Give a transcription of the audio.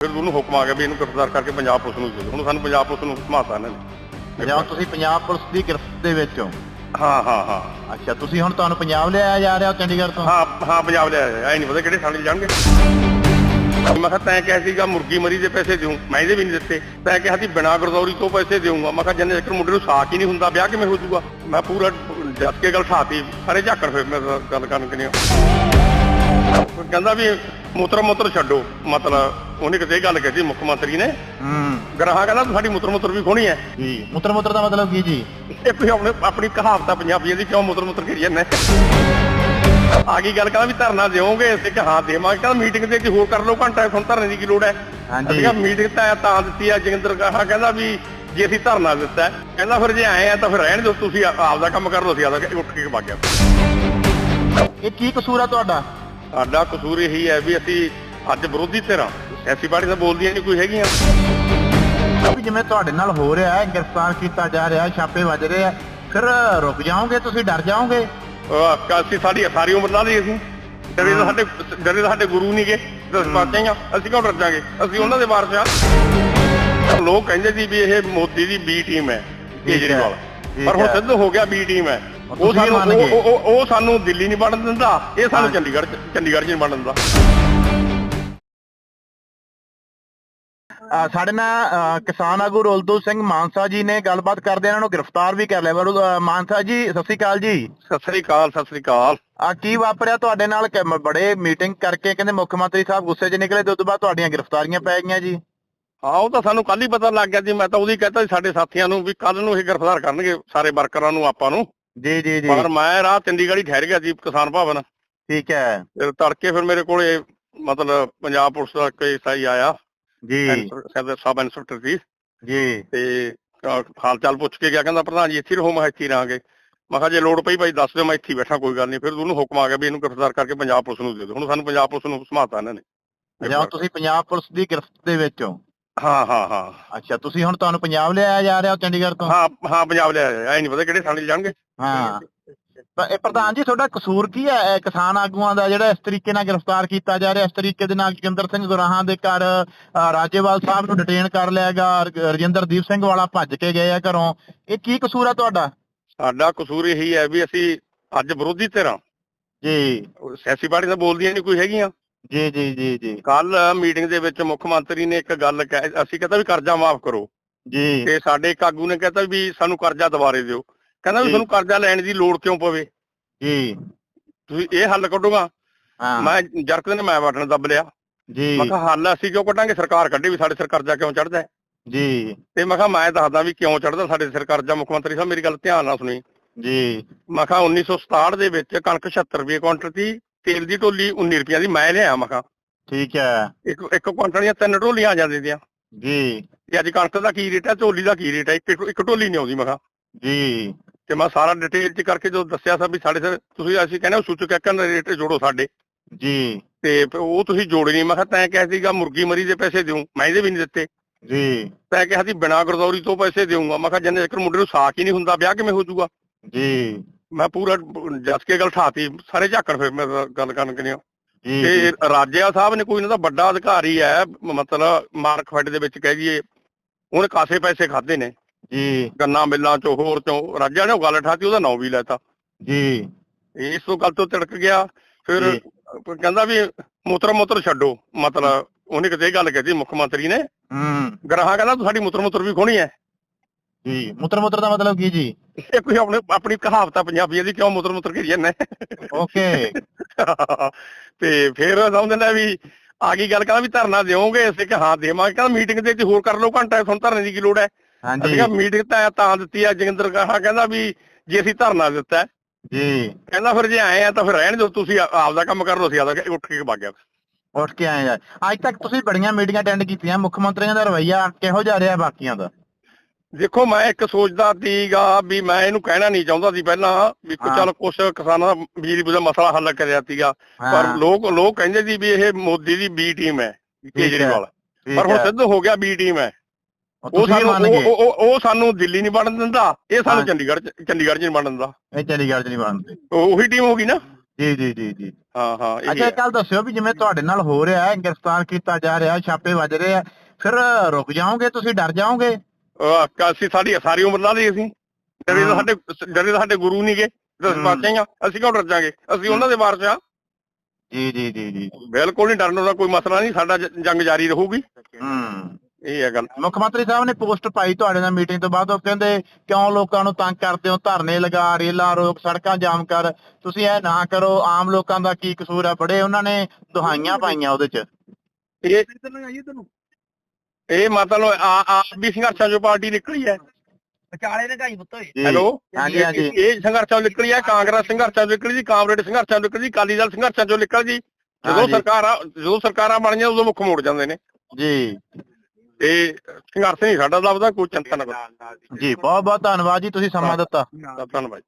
ਫਿਰ ਉਹਨੂੰ ਹੁਕਮ ਆ ਗਿਆ ਵੀ ਇਹਨੂੰ ਗ੍ਰਿਫਤਾਰ ਕਰਕੇ ਪੰਜਾਬ ਪੁਲਿਸ ਨੂੰ ਦੇ ਦਿਓ। ਹੁਣ ਸਾਨੂੰ ਪੰਜਾਬ ਪੁਲਿਸ ਨੂੰ ਘਮਾਤਾ ਇਹਨਾਂ ਨੇ। ਜਾਂ ਤੁਸੀਂ ਪੰਜਾਬ ਪੁਲਿਸ ਦੀ ਗ੍ਰਿਫਤ ਦੇ ਵਿੱਚ ਹੋ? ਹਾਂ ਹਾਂ ਹਾਂ। ਅੱਛਾ ਤੁਸੀਂ ਹੁਣ ਤੁਹਾਨੂੰ ਪੰਜਾਬ ਲਿਆਇਆ ਜਾ ਰਿਹਾ ਚੰਡੀਗੜ੍ਹ ਤੋਂ? ਹਾਂ ਹਾਂ ਪੰਜਾਬ ਲਿਆ ਐ ਨਹੀਂ ਪਤਾ ਕਿਹੜੇ ਥਾਣੇ ਜਾਣਗੇ। ਮੈਂ ਕਿਹਾ ਤੈਂ ਕਿਹਾ ਸੀਗਾ ਮੁਰਗੀ ਮਰੀ ਦੇ ਪੈਸੇ ਦਿਉ। ਮੈਂ ਇਹਦੇ ਵੀ ਨਹੀਂ ਦਿੱਤੇ। ਤੈਂ ਕਿਹਾ ਸੀ ਬਿਨਾਂ ਗਰਦੌਰੀ ਤੋਂ ਪੈਸੇ ਦੇਊਂਗਾ ਮੈਂ ਕਿਹਾ ਜੰਨੇ ਚੱਕਰ ਮੁੰਡੇ ਨੂੰ ਸਾਕ ਹੀ ਨਹੀਂ ਹੁੰਦਾ ਵਿਆਹ ਕਿਵੇਂ ਹੋ ਜਾਊਗਾ? ਮੈਂ ਪੂਰਾ ਜੱਜ ਕੇ ਗੱਲ ਠਾਤੀ। ਸਾਰੇ ਝਾਕਣ ਫਿਰ ਮੈਂ ਗੱਲ ਕਰਨ ਕਿ ਨਹੀਂ ਕਹਿੰਦਾ ਵੀ ਮੂਤਰ ਮੂਤਰ ਛੱਡੋ। ਮਤਲਬ ਉਹਨੇ ਕਿਤੇ ਇਹ ਗੱਲ ਕਹੀ ਮੁੱਖ ਮੰਤਰੀ ਨੇ। ਹੂੰ। ਗਰਾਹਾਂ ਕਹਿੰਦਾ ਸਾਡੀ ਮੂਤਰ ਮੂਤਰ ਵੀ ਖੋਣੀ ਹੈ। ਜੀ। ਮੁੱਤਰ ਮੁੱਤਰ ਦਾ ਮਤਲਬ ਕੀ ਜੀ? ਇਹ ਕੋਈ ਆਪਣੇ ਆਪਣੀ ਕਹਾਵਤ ਆ ਪੰਜਾਬੀਆਂ ਦੀ ਕਿਉਂ ਮੁੱਤਰ ਮੁੱਤਰ ਕਰੀ ਜਾਂਦੇ? ਆ ਗਈ ਗੱਲ ਕਹਿੰਦਾ ਵੀ ਧਰਨਾ ਦਿਓਗੇ ਅਸੀਂ ਕਿ ਹਾਂ ਦੇਵਾਂਗੇ। ਕਹਿੰਦਾ ਮੀਟਿੰਗ ਦੇ ਕਿ ਹੋਰ ਕਰ ਲਓ ਘੰਟਾ ਹੁਣ ਧਰਨੇ ਦੀ ਕੀ ਲੋੜ ਹੈ? ਹਾਂਜੀ। ਅਸੀਂ ਕਿਹਾ ਮੀਟਿੰਗ ਤਾਂ ਤਾਂ ਦਿੱਤੀ ਆ। ਜਗਿੰਦਰ ਕਹਾ ਕਹਿੰਦਾ ਵੀ ਜੇ ਅਸੀਂ ਧਰਨਾ ਦਿੱਤਾ ਕਹਿੰਦਾ ਫਿਰ ਜੇ ਆਏ ਆ ਤਾਂ ਫਿਰ ਰਹਿਣ ਦਿਓ ਤੁਸੀਂ ਆ- ਆਪਦਾ ਕੰਮ ਕਰ ਲਓ ਅਸੀਂ ਆਪਦਾ ਉੱਠ ਕੇ ਵਗ ਗਿਆ ਇਹ ਕੀ ਕਸੂਰ ਆ ਤੁਹਾਡਾ? ਸਾਡਾ ਕਸੂਰ ਇਹੀ ਹੈ ਵੀ ਅਸੀਂ ਅੱਜ ਵਿਰੋਧੀ ਧਿਰਾਂ ਐਸੀ ਪਾਰਟੀ ਤਾਂ ਬੋਲਦੀਆਂ ਨਹੀਂ ਕੋਈ ਹੈਗੀਆਂ। ਵੀ ਜਿਵੇਂ ਤੁਹਾਡੇ ਨਾਲ ਹੋ ਰਿਹਾ ਹੈ ਗ੍ਰਿਫਤਾਰ ਕੀਤਾ ਜਾ ਰਿਹਾ ਹੈ ਛਾਪੇ ਵੱਜ ਰਹੇ ਆ ਫਿਰ ਰੁਕ ਜਾਓਗੇ ਤੁਸੀਂ ਡਰ ਜਾਓਗੇ? ਅਸੀਂ ਸਾਡੀ ਸਾਰੀ ਉਮਰ ਲਾ ਲਈ ਅਸੀਂ। ਡਰੇ ਤਾਂ ਸਾਡੇ ਡਰੇ ਤਾਂ ਸਾਡੇ ਗੁਰੂ ਨਹੀਂ ਗਏ ਦਸ ਪਾਤੇ ਆ ਅਸੀਂ ਕਿਉਂ ਡਰ ਜਾਗੇ? ਅਸੀਂ ਉਹਨਾਂ ਦੇ ਵਾਰਸ ਆ। ਲੋਕ ਕਹਿੰਦੇ ਸੀ ਵੀ ਇਹ ਮੋਦੀ ਦੀ ਬੀ ਟੀਮ ਹੈ ਕੇਜਰੀਵਾਲ। ਪਰ ਹੁਣ। ਸਿੱਧ ਹੋ ਗਿਆ ਬੀ ਟੀਮ ਹੈ। ਉਹ ਤੁਸੀਂ ਸਾਨੂੰ ਮੰਨ ਗਏ। ਉਹ- ਉਹ ਉਹ ਸਾਨੂੰ ਦਿੱਲੀ ਨਹੀਂ ਵੜਨ ਦਿੰਦਾ। ਇਹ ਸਾਨੂੰ। ਚੰਡੀਗੜ੍ਹ ਚ- ਚੰਡੀਗੜ੍ਹ 'ਚ ਨਹੀਂ ਵੜਨ ਦਿੰਦਾ। ਅ, ਸਾਡੇ ਨਾਲ ਅ, ਕਿਸਾਨ ਆਗੂ ਰੋਲਦੂ ਸਿੰਘ ਮਾਨਸਾ ਜੀ ਨੇ ਗੱਲਬਾਤ ਕਰਦੇ ਇਹਨਾਂ ਨੂੰ ਗ੍ਰਿਫਤਾਰ ਵੀ ਕਰ ਲਿਆ। ਪਰ ਅ, ਮਾਨਸਾ ਜੀ ਸਤਿ ਸ਼੍ਰੀ ਅਕਾਲ ਜੀ। ਸਤਿ ਸ੍ਰੀ ਅਕਾਲ ਸਤਿ ਸ੍ਰੀ ਅਕਾਲ। ਆ ਕੀ ਵਾਪਰਿਆ ਤੁਹਾਡੇ ਨਾਲ? ਕਿ ਮ- ਬੜੇ ਮੀਟਿੰਗ ਕਰਕੇ ਕਹਿੰਦੇ ਮੁੱਖ ਮੰਤਰੀ ਸਾਹਿਬ ਗੁੱਸੇ 'ਚ ਨਿਕਲੇ ਤੇ ਉਸ ਤੋਂ ਬਾਅਦ ਤੁਹਾਡੀਆਂ ਗ੍ਰਿਫਤਾਰੀਆਂ ਪੈ ਗਈਆਂ ਜੀ। ਹਾਂ ਉਹ ਤਾਂ ਸਾਨੂੰ ਕੱਲ ਹੀ ਪਤਾ ਲੱਗ ਗਿਆ ਜੀ। ਮੈਂ ਤਾਂ ਉਹਦੀ ਕਹਤਾ ਸੀ ਸਾਡੇ ਸਾਥੀਆਂ ਨੂੰ ਵੀ ਕੱਲ ਨੂੰ ਇਹ ਗ੍ਰਿਫਤਾਰ ਕਰਨਗੇ ਸਾਰੇ ਵਰਕਰਾਂ ਨੂੰ ਆਪਾਂ ਨੂੰ। ਜੀ ਜੀ ਜੀ। ਪਰ ਮੈਂ ਰਾਤ ਚੰਡੀਗੜ੍ਹ ਹੀ ਠਹਿਰ ਗਿਆ ਜੀ ਕਿਸਾਨ ਭਵਨ। ਠੀਕ ਹੈ। ਫਿਰ ਤੜਕੇ ਫਿਰ ਮੇਰੇ ਕੋਲੇ ਮਤਲਬ ਪੰਜਾਬ ਪੁਲਿਸ ਦਾ ਕੋਈ ਐਸਆਈ ਆਇਆ। ਜੀ। ਸਬ ਇੰਸਪੈਕਟਰ ਜੀ ਜੀ। ਤੇ ਹਾਲ ਚਾਲ ਪੁੱਛ ਕੇ ਗਿਆ ਕਹਿੰਦਾ ਪ੍ਰਧਾਨ ਜੀ ਇੱਥੇ ਰਹੋ ਮੈਂ ਇੱਥੇ ਰਹਾਂਗੇ। ਮੈਂ ਕਿਹਾ ਜੇ ਲੋੜ ਪਈ ਭਾਈ ਦੱਸ ਦਿਓ ਮੈਂ ਇੱਥੇ ਬੈਠਾ ਕੋਈ ਗੱਲ ਨਹੀਂ। ਫਿਰ ਉਹਨੂੰ ਹੁਕਮ ਆ ਗਿਆ ਵੀ ਇਹਨੂੰ ਗ੍ਰਿਫਤਾਰ ਕਰਕੇ ਪੰਜਾਬ ਪੁਲਿਸ ਨੂੰ ਦੇ ਦਿਓ। ਹੁਣ ਸਾਨੂੰ ਪੰਜਾਬ ਪੁਲਿਸ ਨੂੰ ਘਮਾਤਾ ਇਹਨਾਂ ਨੇ। ਜਾਂ ਤੁਸੀਂ ਪੰਜਾਬ ਪੁਲਿਸ ਦੀ ਗ੍ਰਿਫਤ ਦੇ ਵਿੱਚ ਹੋ। ਹਾਂ ਹਾਂ ਹਾਂ। ਅੱਛਾ ਤੁਸੀਂ ਹੁਣ ਤੁਹਾਨੂੰ ਪੰਜਾਬ ਲਿਆਇਆ ਜਾ ਰਿਹਾ ਚੰਡੀਗੜ੍ਹ ਤੋਂ? ਹਾਂ ਹਾਂ ਪੰਜਾਬ ਲਿਆ ਐ ਨਹੀਂ ਪਤਾ ਕਿਹੜੇ ਥਾਣੇ ਜਾਣਗੇ। ਹਾਂ। ਤਾਂ ਇਹ ਪ੍ਰਧਾਨ ਜੀ ਤੁਹਾਡਾ ਕਸੂਰ ਕੀ ਹੈ? ਇਹ ਕਿਸਾਨ ਆਗੂਆਂ ਦਾ ਜਿਹੜਾ ਇਸ ਤਰੀਕੇ ਨਾਲ ਗ੍ਰਿਫਤਾਰ ਕੀਤਾ ਜਾ ਰਿਹਾ ਇਸ ਤਰੀਕੇ ਦੇ ਨਾਲ ਜੋਗਿੰਦਰ ਸਿੰਘ ਗੁਰਾਹਾਂ ਦੇ ਘਰ ਅ, ਰਾਜੇਵਾਲ ਸਾਹਿਬ ਨੂੰ ਡਿਟੇਨ ਕਰ ਲਿਆ ਗਿਆ ਰ- ਰਜਿੰਦਰਦੀਪ ਸਿੰਘ ਵਾਲਾ ਭੱਜ ਕੇ ਗਏ ਆ ਘਰੋਂ। ਇਹ ਕੀ ਕਸੂਰ ਆ ਤੁਹਾਡਾ? ਸਾਡਾ ਕਸੂਰ ਇਹੀ ਹੈ ਵੀ ਅਸੀਂ ਅੱਜ ਵਿਰੋਧੀ ਧਿਰਾਂ। ਜੀ। ਸਿਆਸੀ ਪਾਰਟੀ ਤਾਂ ਬੋਲਦੀਆਂ ਨਹੀਂ ਕੋਈ ਹੈਗੀਆਂ। ਜੀ ਜੀ ਜੀ ਜੀ। ਕੱਲ ਮੀਟਿੰਗ ਦੇ ਵਿੱਚ ਮੁੱਖ ਮੰਤਰੀ ਨੇ ਇੱਕ ਗੱਲ ਕਹਿ ਅਸੀਂ ਕਹਿੰਦਾ ਵੀ ਕਰਜ਼ਾ ਮਾਫ ਕਰੋ। ਜੀ। ਤੇ ਸਾਡੇ ਇੱਕ ਆਗੂ ਨੇ ਕਹਿੰਦਾ ਵੀ ਸਾਨੂੰ ਕਰਜ਼ਾ ਦੁਬਾਰੇ ਦਿਓ। ਕਹਿੰਦਾ ਵੀ। ਤੁਹਾਨੂੰ ਕਰਜ਼ਾ ਲੈਣ ਦੀ ਲੋੜ ਕਿਉਂ ਪਵੇ? ਜੀ। ਤੁਸੀਂ ਇਹ ਹੱਲ ਕੱਢੋਗਾ? ਮੈਂ ਜਰਕਦੇ ਨੇ ਮੈਂ ਬਟਨ ਦੱਬ ਲਿਆ। ਜੀ। ਮੈਂ ਕਿਹਾ ਹੱਲ ਅਸੀਂ ਕਿਉਂ ਕੱਢਾਂਗੇ? ਸਰਕਾਰ ਕੱਢੇ ਵੀ ਸਾਡੇ ਸਿਰ ਕਰਜ਼ਾ ਕਿਉਂ ਚੜਦਾ ਜੀ। ਤੇ ਮੈਂ ਕਿਹਾ ਮੈਂ ਦੱਸਦਾ ਵੀ ਕਿਉਂ ਚੜਦਾ ਸਾਡੇ ਸਿਰ ਕਰਜ਼ਾ? ਮੁੱਖ ਮੰਤਰੀ ਸਾਹਿਬ ਮੇਰੀ ਗੱਲ ਧਿਆਨ ਨਾਲ ਸੁਣੀ ਜੀ। ਮੈਂ ਕਿਹਾ 1967 ਦੇ ਵਿੱਚ ਕਣਕ 76 ਰੁਪਏ ਕੁਇੰਟਲ ਸੀ ਤੇਲ ਦੀ ਢੋਲੀ 19 ਰੁਪਈਆ ਦੀ ਮੈਂ ਲਿਆ ਮੈਂ ਕਿਹਾ। ਠੀਕ ਹੈ। ਇੱਕ ਇੱਕ ਕੁਇੰਟਲ ਦੀਆਂ ਤਿੰਨ ਢੋਲੀਆਂ ਆ ਜਾਂਦੀਆਂ ਦੀਆਂ। ਜੀ। ਤੇ ਅੱਜ ਕਣਕ ਦਾ ਕੀ ਰੇਟ ਹੈ ਢੋਲੀ ਦਾ ਕੀ ਰੇਟ ਹੈ ਇੱਕ ਇੱਕ ਢੋਲੀ ਨਹੀਂ ਆਉਂਦੀ ਮੈਂ ਕਿਹਾ। ਜੀ। ਤੇ ਮੈਂ ਸਾਰਾ ਡਿਟੇਲ ਚ ਕਰਕੇ ਜੋ ਦੱਸਿਆ ਸੀ ਵੀ ਸਾਡੇ ਸਰ ਤੁਸੀਂ ਅਸੀਂ ਕਹਿੰਦੇ ਸੂਚਕ ਐਕਨ ਦੇ ਰੇਟ ਜੋੜੋ ਸਾਡੇ। ਜੀ। ਤੇ ਉਹ ਤੁਸੀਂ ਜੋੜੇ ਨਹੀਂ ਮੈਂ ਕਿਹਾ ਤੈਂ ਕਿਹਾ ਸੀਗਾ ਮੁਰਗੀ ਮਰੀ ਦੇ ਪੈਸੇ ਦਿਉ ਮੈਂ ਇਹਦੇ ਵੀ ਨਹੀਂ ਦਿੱਤੇ। ਜੀ। ਤੈਂ ਕਿਹਾ ਸੀ ਬਿਨਾਂ ਗਰਦੌਰੀ ਤੋਂ ਪੈਸੇ ਦੇਊਂਗਾ ਮੈਂ ਕਿਹਾ ਜੰਨੇ ਚੱਕਰ ਮੁੰਡੇ ਨੂੰ ਸਾਕ ਹੀ ਨਹੀਂ ਹੁੰਦਾ ਵਿਆਹ ਕਿਵੇਂ ਹੋ ਜਾਊਗਾ? ਜੀ। ਮੈਂ ਪੂਰਾ ਜੱਜ ਕੇ ਗੱਲ ਠਾਤੀ ਸਾਰੇ ਝਾਕਣ ਫਿਰ ਮੈਂ ਗੱਲ ਕਰਨ ਕਿ ਨਹੀਂ ਜੀ ਤੇ ਰਾਜਿਆ ਸਾਹਿਬ ਨੇ ਕੋਈ ਇਹਨਾਂ ਦਾ ਵੱਡਾ ਅਧਿਕਾਰੀ ਹੈ ਮਤਲਬ ਮਾਰਕ ਫੈਡ ਦੇ ਵਿੱਚ ਕਹਿ ਦਈਏ ਉਹਨੇ ਕਾਸੇ ਪੈਸੇ ਖਾਦੇ ਨੇ। ਜੀ। ਗੰਨਾ ਮਿੱਲਾਂ ਚੋਂ ਹੋਰ ਚੋਂ ਰਾਜਿਆ ਨੇ ਉਹ ਗੱਲ ਠਾਤੀ ਉਹਦਾ ਨਾਂ ਵੀ ਲੈਤਾ ਜੀ। ਇਸ ਤੋਂ ਗੱਲ ਤੋਂ ਤਿੜਕ ਗਿਆ ਫਿਰ। ਕਹਿੰਦਾ ਵੀ ਮੂਤਰ ਮੂਤਰ ਛੱਡੋ ਮਤਲਬ ਉਹਨੇ ਕਿਤੇ ਇਹ ਗੱਲ ਕਹੀ ਮੁੱਖ ਮੰਤਰੀ ਨੇ। ਹੂੰ। ਗਰਾਹਾਂ ਕਹਿੰਦਾ ਤੂੰ ਸਾਡੀ ਮੂਤਰ ਮੂਤਰ ਵੀ ਖੋਣੀ ਹੈ। ਜੀ। ਮੁੱਤਰ ਮੁੱਤਰ ਦਾ ਮਤਲਬ ਕੀ ਜੀ? ਇਹ ਕੋਈ ਆਪਣੇ ਆਪਣੀ ਕਹਾਵਤ ਆ ਪੰਜਾਬੀਆਂ ਦੀ ਕਿਉਂ ਮੂਤਰ ਮੂਤਰ ਕਰੀ ਜਾਂਦਾ ਓਕੇ। ਤੇ ਫਿਰ ਸਮਝਦੇ ਨੇ ਵੀ ਆ ਗਈ ਗੱਲ ਕਹਿੰਦਾ ਵੀ ਧਰਨਾ ਦਿਓਗੇ ਅਸੀਂ ਕਿ ਹਾਂ ਦੇਵਾਂਗੇ ਕਹਿੰਦਾ ਮੀਟਿੰਗ ਦੇ ਵਿੱਚ ਹੋਰ ਕਰ ਲਓ ਘੰਟਾ ਤੁਹਾਨੂੰ ਧਰਨੇ ਦੀ ਕੀ ਲੋੜ ਹੈ? ਅਸੀਂ ਹਾਂਜੀ ਕਿਹਾ ਮੀਟਿੰਗ ਤਾਂ ਤਾਂ ਦਿੱਤੀ ਆ ਜਗਿੰਦਰ ਕਹਾ ਕਹਿੰਦਾ ਵੀ ਜੇ ਅਸੀਂ ਧਰਨਾ ਦਿੱਤਾ ਜੀ। ਕਹਿੰਦਾ ਫਿਰ ਜੇ ਆਏ ਆ ਤਾਂ ਫਿਰ ਰਹਿਣ ਦਿਓ ਤੁਸੀਂ ਆਪਦਾ ਕੰਮ ਕਰ ਲਓ ਅਸੀਂ ਆਪਦਾ ਉੱਠ ਕੇ ਵਗ ਗਿਆ ਉੱਠ ਕੇ ਆਏ ਆ। ਅੱਜ ਤੱਕ ਤੁਸੀਂ ਬੜੀਆਂ ਮੀਟਿੰਗਾਂ ਅਟੈਂਡ ਕੀਤੀਆਂ ਮੁੱਖ ਮੰਤਰੀਆਂ ਦਾ ਰਵੱਈਆ ਕਿਹੋ ਜਿਹਾ ਰਿਹਾ ਬਾਕੀਆਂ ਦਾ? ਦੇਖੋ ਮੈਂ ਇੱਕ ਸੋਚਦਾ ਸੀਗਾ ਵੀ ਮੈਂ ਇਹਨੂੰ ਕਹਿਣਾ ਨਹੀਂ ਚਾਹੁੰਦਾ ਸੀ ਪਹਿਲਾਂ ਵੀ ਕੁ ਹਾਂ। ਚੱਲ ਕੁਛ ਕਿਸਾਨਾਂ ਦਾ ਬਿਜਲੀ ਦਾ ਮਸਲਾ ਹੱਲ ਕਰਿਆ ਸੀਗਾ। ਪਰ ਹਾਂ, ਲੋਕ ਲੋਕ ਕਹਿੰਦੇ ਸੀ ਵੀ ਇਹ ਮੋਦੀ ਦੀ ਬੀ ਟੀਮ ਹੈ ਕੇਜਰੀਵਾਲ। ਠੀਕ ਪਰ ਹੁਣ ਹੈ। ਸਿੱਧ ਹੋ ਗਿਆ ਬੀ ਟੀਮ ਹੈ। ਉਹ ਸਾਨੂੰ ਉਹ- ਗਏ। ਉਹ ਉਹ- ਉਹ ਸਾਨੂੰ ਦਿੱਲੀ ਨਹੀਂ ਵੜਨ ਦਿੰਦਾ ਇਹ ਸਾਨੂੰ ਹਾਂ। ਚੰਡੀਗੜ੍ਹ ਚ- ਚੰਡੀਗੜ੍ਹ ਚ ਨਹੀਂ ਵੜਨ ਦਿੰਦਾ। ਇਹ ਚੰਡੀਗੜ੍ਹ ਚ ਨਹੀਂ ਬਣਦੇ ਉਹ- ਉਹੀ ਟੀਮ ਹੋ ਗਈ ਨਾ? ਜੀ ਜੀ ਜੀ ਜੀ। ਹਾਂ ਹਾਂ ਇਹ ਅੱਛਾ ਹੈ ਇੱਕ ਗੱਲ ਦੱਸਿਓ ਵੀ ਜਿਵੇਂ ਤੁਹਾਡੇ ਨਾਲ ਹੋ ਰਿਹਾ ਹੈ ਗ੍ਰਿਫਤਾਰ ਕੀਤਾ ਜਾ ਰਿਹਾ ਛਾਪੇ ਵੱਜ ਰਹੇ ਆ ਫਿਰ ਰੁਕ ਜਾਓਗੇ ਤੁਸੀਂ ਡਰ ਜਾਓਗੇ? ਅਸੀਂ ਸਾਡੀ ਸਾਰੀ ਉਮਰ ਲਾ ਲਈ ਅਸੀਂ। ਤਾਂ ਹਾਂ। ਸਾਡੇ ਤਾਂ ਸਾਡੇ ਗੁਰੂ ਨਹੀਂ ਗਏ ਦਸ ਹੂੰ। ਬਾਤਾਂ ਆ ਅਸੀਂ ਕਿਉਂ ਡਰ ਜਾਾਂਗੇ? ਅਸੀਂ ਉਹਨਾਂ ਦੇ ਵਾਰਸ ਆ। ਜੀ ਜੀ ਜੀ ਜੀ। ਬਿਲਕੁਲ ਨਹੀਂ ਡਰਨ ਦਾ ਕੋਈ ਮਸਲਾ ਨਹੀਂ ਸਾਡਾ ਜੰਗ ਜਾਰੀ ਰਹੂਗੀ। ਹੂੰ। ਇਹ ਹੈ ਗੱਲ। ਮੁੱਖ ਮੰਤਰੀ ਸਾਹਿਬ ਨੇ ਪੋਸਟ ਪਾਈ ਤੁਹਾਡੇ ਨਾਲ ਮੀਟਿੰਗ ਤੋਂ ਬਾਅਦ ਉਹ ਕਹਿੰਦੇ ਕਿਉਂ ਲੋਕਾਂ ਨੂੰ ਤੰਗ ਕਰਦੇ ਹੋ? ਧਰਨੇ ਲਗਾ ਰੇਲਾਂ ਰੋਕ ਸੜਕਾਂ ਜਾਮ ਕਰ। ਤੁਸੀਂ ਇਹ ਨਾ ਕਰੋ ਆਮ ਲੋਕਾਂ ਦਾ ਕੀ ਕਸੂਰ ਹੈ ਬੜੇ ਉਹਨਾਂ ਨੇ ਦੁਹਾਈਆਂ ਪਾਈਆਂ ਉਹਦੇ ਚ। ਇਹ ਇਹ ਮਤਲਬ ਆ ਆਪ ਵੀ ਸੰਘਰਸ਼ਾਂ ਚੋਂ ਪਾਰਟੀ ਨਿਕਲੀ ਹੈ। ਵਿਚਾਲੇ ਲਗਾਈ ਪੁੱਤ ਓਏ। ਜੀ। ਹੈਲੋ? ਹਾਂਜੀ, ਹਾਂਜੀ। ਇਹ- ਸੰਘਰਸ਼ਾਂ ਚੋਂ ਨਿਕਲੀ ਹੈ ਕਾਂਗਰਸ ਸੰਘਰਸ਼ਾਂ ਚੋਂ ਨਿਕਲੀ ਸੀ ਕਾਮਰੇਡ ਸੰਘਰਸ਼ਾਂ ਚੋਂ ਨਿਕਲੀ ਸੀ ਅਕਾਲੀ ਦਲ ਸੰਘਰਸ਼ਾਂ ਚੋਂ ਨਿਕਲ ਜੀ। ਜਦੋਂ ਹਾਂਜੀ। ਸਰਕਾਰਾਂ ਜਦੋਂ ਸਰਕਾਰਾਂ ਬਣੀਆਂ ਉਦੋਂ ਮੁੱਖ ਮੋੜ ਜਾਂਦੇ ਨੇ। ਜੀ। ਇਹ ਸੰਘਰਸ਼ ਨਹੀਂ ਸਾਡਾ ਲੱਭਦਾ ਕੋਈ ਚਿੰਤਾ ਨਾ ਕਰੋ। ਜੀ ਬਹੁਤ ਬਹੁਤ ਧੰਨਵਾਦ ਜੀ ਤੁਸੀਂ ਸਮਾਂ ਦਿੱਤਾ। ਧੰਨਵਾਦ